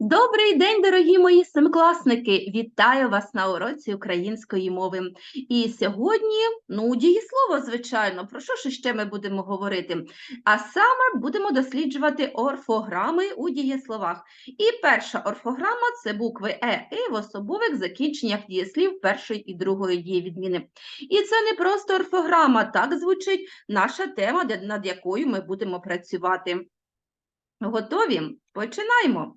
Добрий день, дорогі мої семикласники! Вітаю вас на уроці української мови. І сьогодні, ну, дієслово, звичайно, про що ж ще ми будемо говорити? А саме будемо досліджувати орфограми у дієсловах. І перша орфограма це букви Е, І в особових закінченнях дієслів першої і другої дієвідміни. І це не просто орфограма, так звучить наша тема, над якою ми будемо працювати. Готові? Починаємо!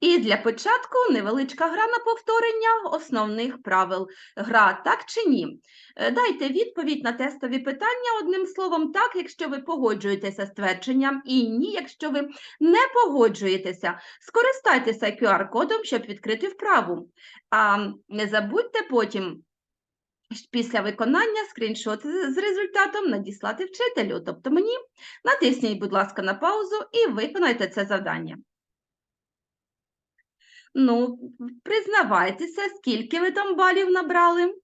І для початку невеличка гра на повторення основних правил. Гра так чи ні? Е, Дайте відповідь на тестові питання одним словом так, якщо ви погоджуєтеся з твердженням, і ні, якщо ви не погоджуєтеся. Скористайтеся QR-кодом, щоб відкрити вправу. А не забудьте потім. Після виконання скріншот з з результатом надіслати вчителю, тобто мені. Натисніть, будь ласка, на паузу і виконайте це завдання. Ну, признавайтеся, скільки ви там балів набрали?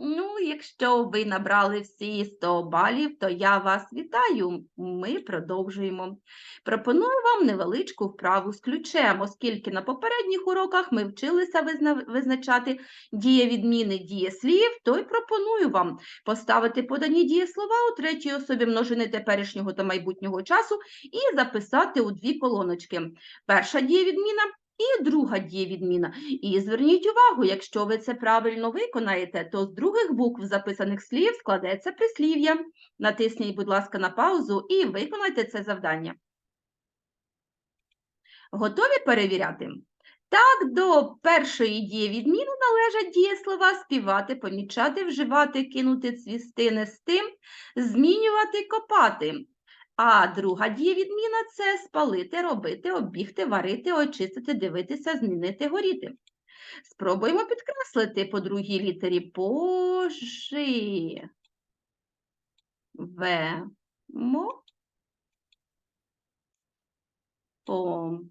Ну, якщо ви набрали всі 100 балів, то я вас вітаю. Ми продовжуємо. Пропоную вам невеличку вправу з ключем, оскільки на попередніх уроках ми вчилися визначати дієвідміни дієслів, то й пропоную вам поставити подані дієслова у третій особі множини теперішнього та майбутнього часу і записати у дві колоночки. Перша дієвідміна і друга дієвідміна. І зверніть увагу, якщо ви це правильно виконаєте, то з других букв записаних слів складеться прислів'я. Натисніть, будь ласка, на паузу і виконайте це завдання. Готові перевіряти? Так, до першої дієвідміни належать дієслова співати, помічати, вживати, кинути, цвісти, нести, змінювати, копати. А друга дієвідміна – це спалити, робити, оббігти, варити, очистити, дивитися, змінити, горіти. Спробуємо підкреслити по другій літері пожи. Вемо. Побачимо.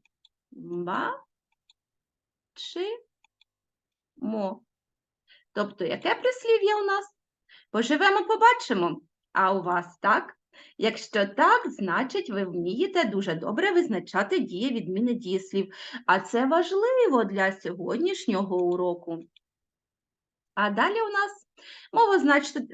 Тобто, яке прислів'я у нас? Поживемо, побачимо. А у вас так? Якщо так, значить ви вмієте дуже добре визначати дієвідміни дієслів. А це важливо для сьогоднішнього уроку. А далі у нас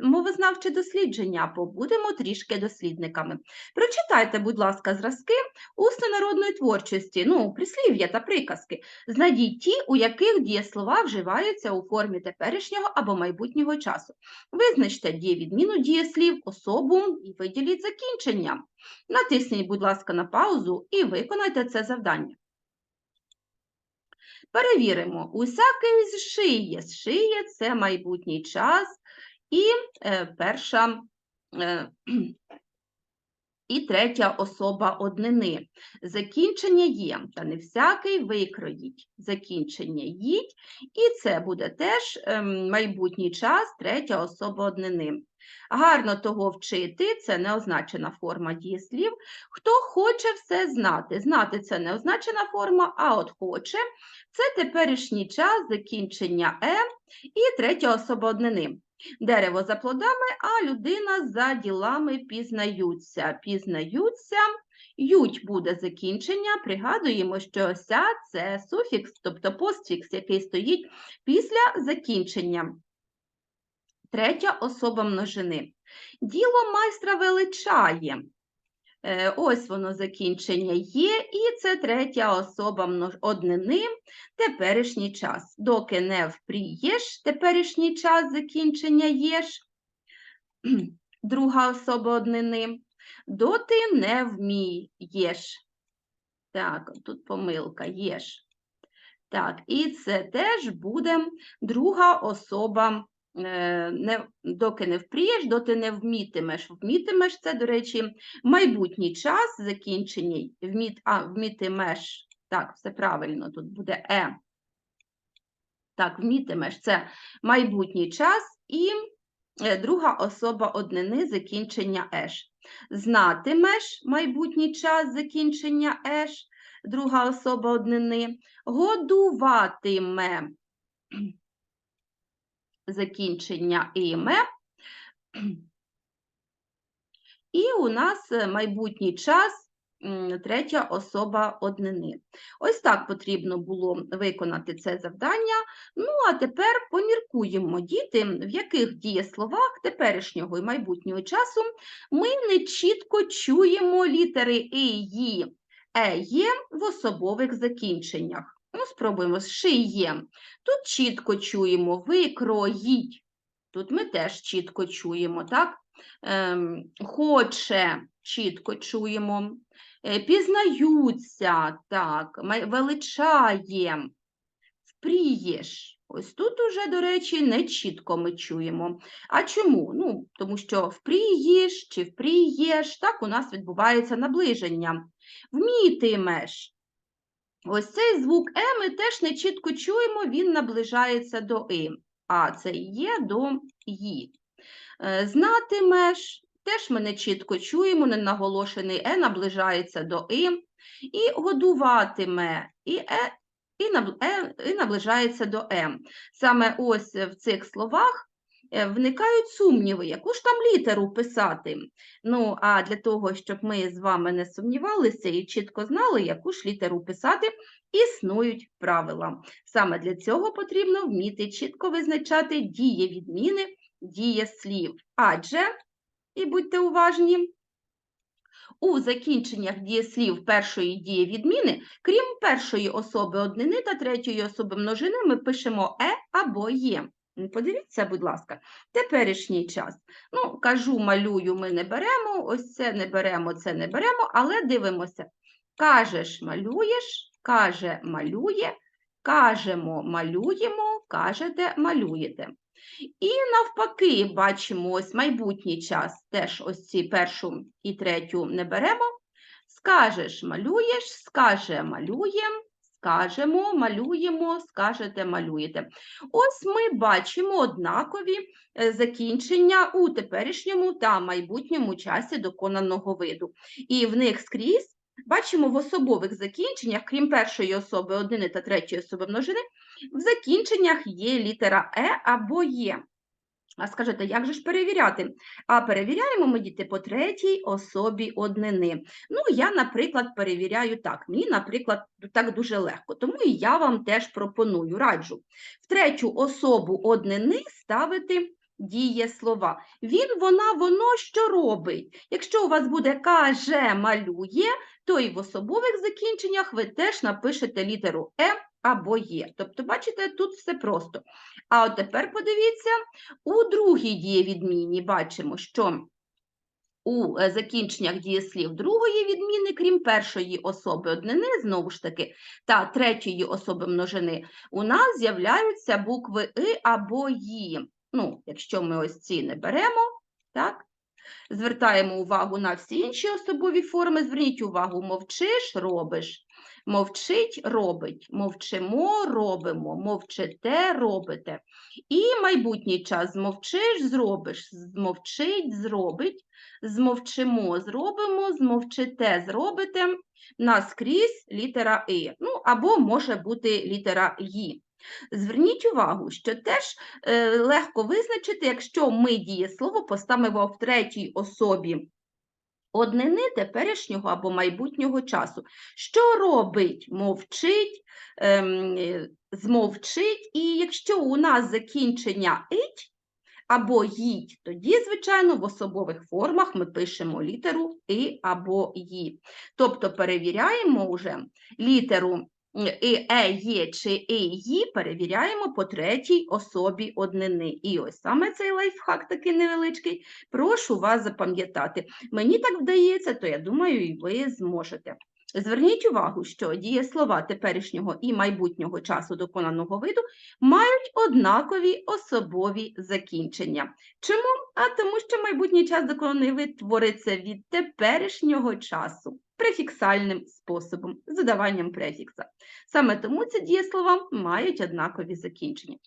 мовознавче дослідження. Побудемо трішки дослідниками. Прочитайте, будь ласка, зразки усно-народної творчості, ну, прислів'я та приказки. Знайдіть ті, у яких дієслова вживаються у формі теперішнього або майбутнього часу. Визначте дієвідміну дієслів, особу і виділіть закінчення. Натисніть, будь ласка, на паузу і виконайте це завдання. Перевіримо. Усякий зшиє. Зшиє – це майбутній час і е, перша е, і третя особа однини. Закінчення є, та не всякий викроїть. Закінчення їдь, і це буде теж ем, майбутній час, третя особа однини. Гарно того вчити це неозначена форма дієслів. Хто хоче все знати. Знати це не означена форма, а от хоче. Це теперішній час, закінчення е і третя особа однини. Дерево за плодами, а людина за ділами пізнаються. Пізнаються, ють буде закінчення. Пригадуємо, що ся це суфікс, тобто постфікс, який стоїть після закінчення. Третя особа множини. Діло майстра величає. Е, Ось воно закінчення є, і це третя особа однини, теперішній час. Доки не впрієш, теперішній час закінчення єш, друга особа однини, доти не вмієш. Так, тут помилка, єш. Так, і це теж буде друга особа не, доки не впрієш, доти не вмітимеш. Вмітимеш це, до речі, майбутній час, закінчення, вміт, а, вмітимеш, так, все правильно, тут буде е. Так, вмітимеш, це майбутній час і е, друга особа однини закінчення еш. Знатимеш майбутній час закінчення еш, друга особа однини, годуватиме закінчення іме. І у нас майбутній час третя особа однини. Ось так потрібно було виконати це завдання. Ну, а тепер поміркуємо, діти, в яких дієсловах теперішнього і майбутнього часу ми не чітко чуємо літери «и», «ї», «е», «є» в особових закінченнях. Ну, спробуємо з «шиє». Тут чітко чуємо «викроїть». Тут ми теж чітко чуємо, так? Ем, хоче, чітко чуємо. Е, Пізнаються, так, величає, впрієш. Ось тут уже, до речі, не чітко ми чуємо. А чому? Ну, тому що впрієш чи впрієш, так у нас відбувається наближення. Вмітимеш. Ось цей звук Е ми теж не чітко чуємо, він наближається до И, а це є до Ї. Е, Знатимеш, теж ми не чітко чуємо, ненаголошений Е наближається до И. І годуватиме, і Е, е, і наближається до М. Саме ось в цих словах е, виникають сумніви, яку ж там літеру писати. Ну, а для того, щоб ми з вами не сумнівалися і чітко знали, яку ж літеру писати, існують правила. Саме для цього потрібно вміти чітко визначати дієвідміни дієслів. Адже, і будьте уважні, у закінченнях дієслів першої дієвідміни, крім першої особи однини та третьої особи множини, ми пишемо е або є. Подивіться, будь ласка, теперішній час. Ну, кажу, малюю, ми не беремо, ось це не беремо, це не беремо, але дивимося. Кажеш, малюєш, каже, малює, кажемо, малюємо, кажете, малюєте. І навпаки, бачимо ось майбутній час, теж ось ці першу і третю не беремо. Скажеш, малюєш, скаже, малюєм, скажемо, малюємо, скажете, малюєте. Ось ми бачимо однакові е, закінчення у теперішньому та майбутньому часі доконаного виду. І в них скрізь бачимо в особових закінченнях, крім першої особи однини та третьої особи множини, в закінченнях є літера Е або Є. А скажете, як же ж перевіряти? А перевіряємо ми діти по третій особі однини. Ну, я, наприклад, перевіряю так. Мені, наприклад, так дуже легко, тому і я вам теж пропоную, раджу. В третю особу однини ставити дієслова. Він, вона, воно що робить? Якщо у вас буде каже, малює, то і в особових закінченнях ви теж напишете літеру Е або Є. Тобто, бачите, тут все просто. А от тепер подивіться, у другій дієвідміні бачимо, що у е, закінченнях дієслів другої відміни, крім першої особи однини, знову ж таки, та третьої особи множини, у нас з'являються букви И або Ї. Ну, якщо ми ось ці не беремо, так? Звертаємо увагу на всі інші особові форми. Зверніть увагу, мовчиш, робиш. Мовчить, робить, мовчимо, робимо, мовчите, робите. І майбутній час змовчиш, зробиш, змовчить, зробить, змовчимо, зробимо, змовчите, зробите. Наскрізь літера І. Ну, або може бути літера Ї. Зверніть увагу, що теж е, легко визначити, якщо ми дієслово поставимо в третій особі однини теперішнього або майбутнього часу. Що робить? Мовчить, ем, е, змовчить, і якщо у нас закінчення ить або їдь, тоді, звичайно, в особових формах ми пишемо літеру і або ї. Тобто перевіряємо вже літеру і е, є чи і ї перевіряємо по третій особі однини. І ось саме цей лайфхак такий невеличкий. Прошу вас запам'ятати. Мені так вдається, то я думаю, і ви зможете. Зверніть увагу, що дієслова теперішнього і майбутнього часу доконаного виду мають однакові особові закінчення. Чому? А тому, що майбутній час доконаний вид твориться від теперішнього часу префіксальним способом, з додаванням префікса. Саме тому ці дієслова мають однакові закінчення.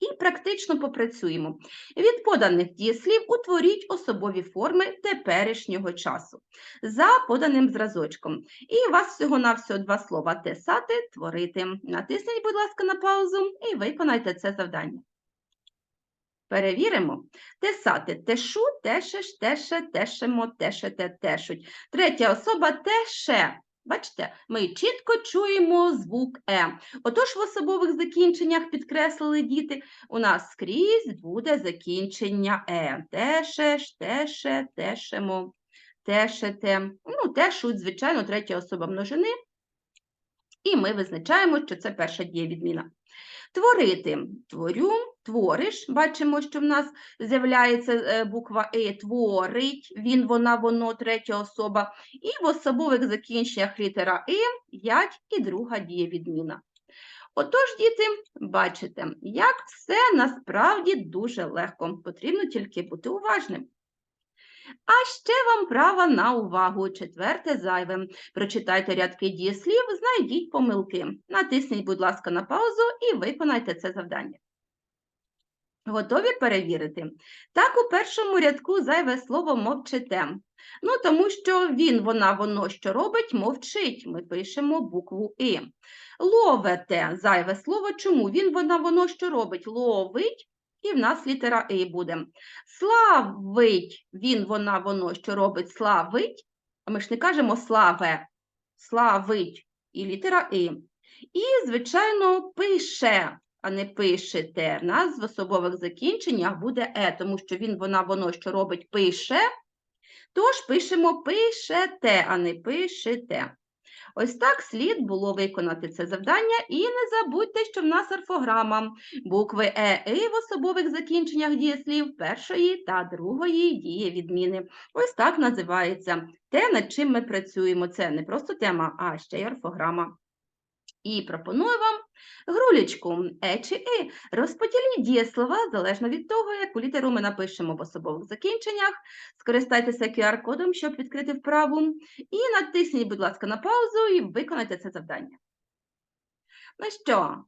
І практично попрацюємо. Від поданих дієслів утворіть особові форми теперішнього часу за поданим зразочком. І у вас всього-навсього два слова тесати, творити. Натисніть, будь ласка, на паузу і виконайте це завдання. Перевіримо. Тесати тешу, тешеш, теше, тешемо, тешете, тешуть. Третя особа теше. Бачите, ми чітко чуємо звук Е. Отож, в особових закінченнях підкреслили діти, у нас скрізь буде закінчення Е. Тешеш, теше, тешемо, тешете. Ну, тешуть, звичайно, третя особа множини. І ми визначаємо, що це перша дієвідміна. Творити творю, твориш. Бачимо, що в нас з'являється е, буква Е, творить, він, вона, воно, третя особа. І в особових закінченнях літера И, ять і друга дієвідміна. Отож, діти, бачите, як все насправді дуже легко. Потрібно тільки бути уважним. А ще вам право на увагу. Четверте зайве. Прочитайте рядки дієслів, знайдіть помилки. Натисніть, будь ласка, на паузу і виконайте це завдання. Готові перевірити? Так, у першому рядку зайве слово мовчите. Ну, тому що він, вона, воно що робить, мовчить. Ми пишемо букву І. Ловите зайве слово. Чому? Він, вона, воно що робить? Ловить, і в нас літера І буде. Славить, він, вона, воно що робить, славить. А ми ж не кажемо славе, славить і літера І. І, звичайно, пише, а не пишете. В нас в особових закінченнях буде Е, тому що він, вона, воно що робить, пише. Тож пишемо пишете, а не пишете. Ось так слід було виконати це завдання. І не забудьте, що в нас орфограма. Букви Е, І в особових закінченнях дієслів першої та другої дієвідміни. Ось так називається те, над чим ми працюємо. Це не просто тема, а ще й орфограма. І пропоную вам грулечку Е чи І. Розподіліть дієслова залежно від того, яку літеру ми напишемо в особових закінченнях. Скористайтеся QR-кодом, щоб відкрити вправу. І натисніть, будь ласка, на паузу і виконайте це завдання. Ну що,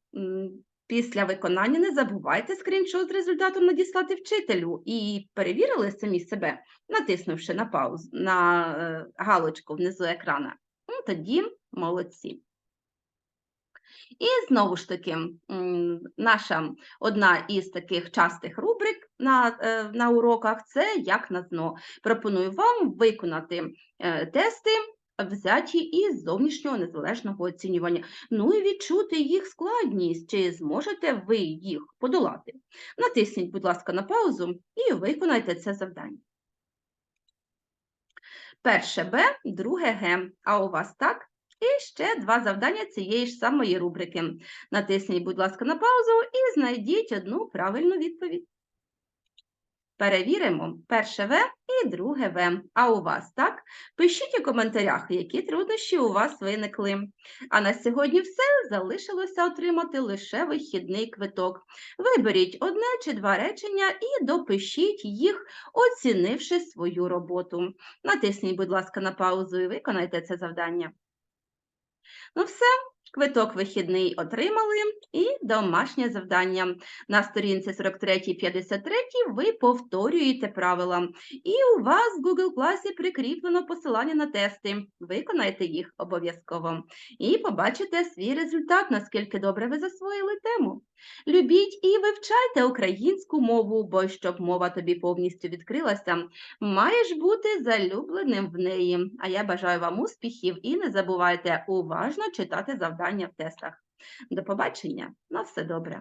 після виконання не забувайте скріншот з результатом надіслати вчителю і перевірили самі себе, натиснувши на паузу, на е, галочку внизу екрана. Ну, тоді молодці. І знову ж таки, наша одна із таких частих рубрик на, е, на уроках це як на дно. Пропоную вам виконати е, тести, взяті із зовнішнього незалежного оцінювання. Ну і відчути їх складність, чи зможете ви їх подолати. Натисніть, будь ласка, на паузу і виконайте це завдання. Перше Б, друге Г. А у вас так? І ще два завдання цієї ж самої рубрики. Натисніть, будь ласка, на паузу і знайдіть одну правильну відповідь. Перевіримо перше В і друге В. А у вас так? Пишіть у коментарях, які труднощі у вас виникли. А на сьогодні все залишилося отримати лише вихідний квиток. Виберіть одне чи два речення і допишіть їх, оцінивши свою роботу. Натисніть, будь ласка, на паузу і виконайте це завдання. Ну все, квиток вихідний отримали і домашнє завдання. На сторінці 43-53 ви повторюєте правила. І у вас в Google класі прикріплено посилання на тести. Виконайте їх обов'язково. І побачите свій результат, наскільки добре ви засвоїли тему. Любіть і вивчайте українську мову, бо щоб мова тобі повністю відкрилася, маєш бути залюбленим в неї. А я бажаю вам успіхів і не забувайте уважно читати завдання в тестах. До побачення, на все добре.